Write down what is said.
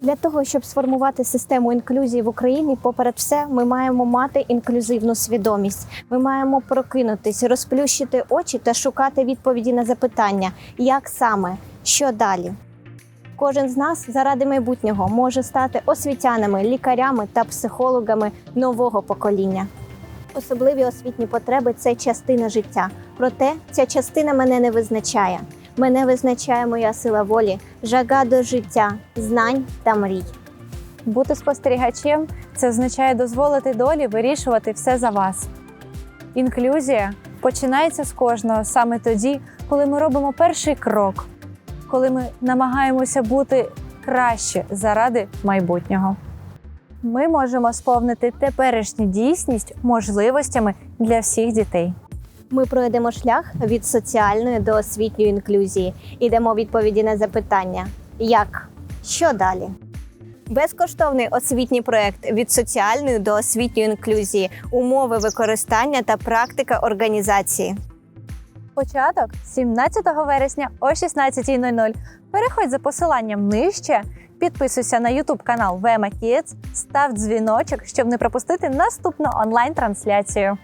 Для того, щоб сформувати систему інклюзії в Україні, поперед все, ми маємо мати інклюзивну свідомість. Ми маємо прокинутись, розплющити очі та шукати відповіді на запитання, як саме, що далі. Кожен з нас заради майбутнього може стати освітянами, лікарями та психологами нового покоління. Особливі освітні потреби це частина життя. Проте ця частина мене не визначає. Мене визначає моя сила волі, жага до життя, знань та мрій. Бути спостерігачем це означає дозволити долі вирішувати все за вас. Інклюзія починається з кожного саме тоді, коли ми робимо перший крок, коли ми намагаємося бути краще заради майбутнього. Ми можемо сповнити теперішню дійсність можливостями для всіх дітей. Ми пройдемо шлях від соціальної до освітньої інклюзії і дамо відповіді на запитання: як, що далі? Безкоштовний освітній проект від соціальної до освітньої інклюзії, умови використання та практика організації. Початок 17 вересня о 16.00. Переходь за посиланням нижче, підписуйся на YouTube канал Vema Kids, став дзвіночок, щоб не пропустити наступну онлайн-трансляцію.